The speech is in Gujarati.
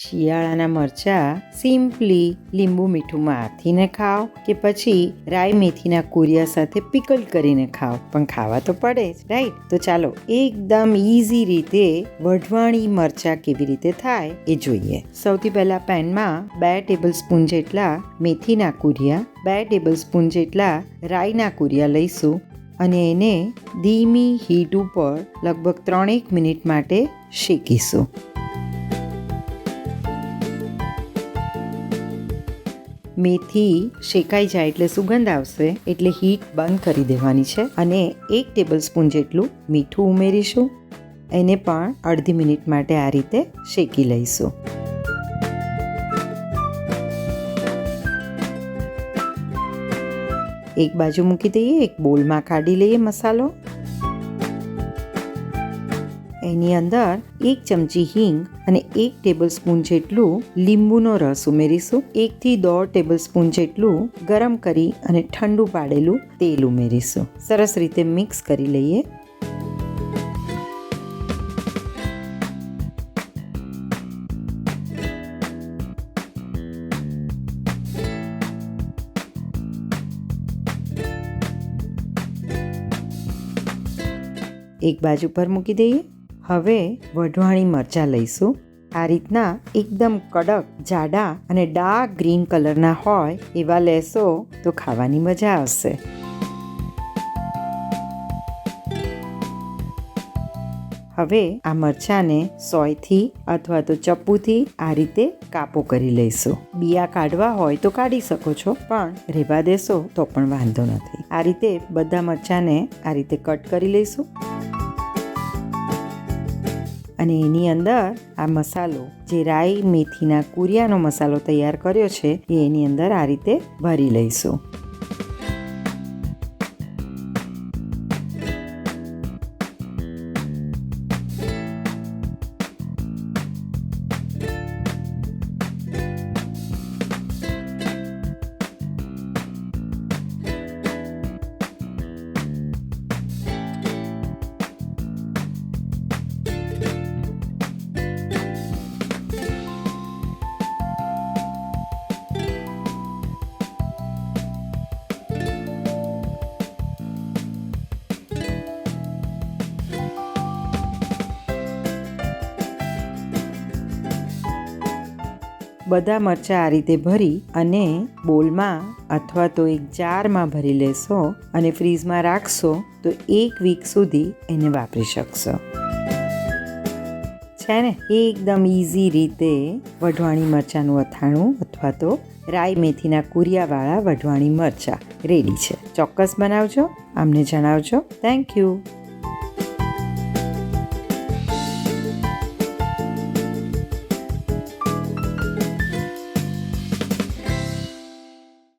શિયાળાના મરચાં સિમ્પલી લીંબુ મીઠુંમાં આથીને ખાઓ કે પછી રાઈ મેથીના કુરિયા સાથે પિકલ કરીને ખાઓ. પણ ખાવા તો પડે જ રાઈટ તો ચાલો, એકદમ ઇઝી રીતે વઢવાણી મરચાં કેવી રીતે થાય એ જોઈએ. સૌથી પહેલાં પેનમાં બે ટેબલ સ્પૂન જેટલા મેથીના કુરિયા, બે ટેબલ સ્પૂન જેટલા રાઈના કુરિયા લઈશું અને એને ધીમી હીટ ઉપર લગભગ ત્રણેક મિનિટ માટે શેકીશું. મેથી શેકાઈ જાય એટલે સુગંધ આવશે, એટલે હીટ બંધ કરી દેવાની છે અને એક ટેબલ સ્પૂન જેટલું મીઠું ઉમેરીશું. એને પણ અડધી મિનિટ માટે આ રીતે શેકી લઈશું. એક બાજુ મૂકી દઈએ, એક બોલમાં કાઢી લઈએ મસાલો. એની અંદર એક ચમચી હિંગ અને એક ટેબલ સ્પૂન જેટલું લીંબુનો રસ ઉમેરીશું. એકથી દોઢ ટેબલ સ્પૂન જેટલું ગરમ કરી અને ઠંડુ પાડેલું તેલ ઉમેરીશું. સરસ રીતે મિક્સ કરી લઈએ. એક બાજુ પર મૂકી દઈએ. હવે વઢવાણી મરચાં લઈશું. આ રીતના એકદમ કડક, જાડા અને ડાર્ક ગ્રીન કલરના હોય એવા લેશો તો ખાવાની મજા આવશે. હવે આ મરચાંને સોયથી અથવા તો ચપ્પુથી આ રીતે કાપો કરી લઈશું. બિયા કાઢવા હોય તો કાઢી શકો છો, પણ રેવા દેશો તો પણ વાંધો નથી. આ રીતે બધા મરચાંને આ રીતે કટ કરી લઈશું. અને એની અંદર આ મસાલો, જે રાઈ, મેથીના કુરિયાનો મસાલો તૈયાર કર્યો છે, એ એની અંદર આ રીતે ભરી લઈશું. બધા મરચાં આ રીતે ભરી અને બોલમાં અથવા તો એક જારમાં ભરી લેશો અને ફ્રીઝમાં રાખશો તો એક વીક સુધી એને વાપરી શકશો. છે ને? એકદમ ઇઝી રીતે વઢવાણી મરચાંનું અથાણું અથવા તો રાઈ મેથીના કુરિયાવાળા વઢવાણી મરચાં રેડી છે. ચોક્કસ બનાવજો. અમને જણાવજો. Thank you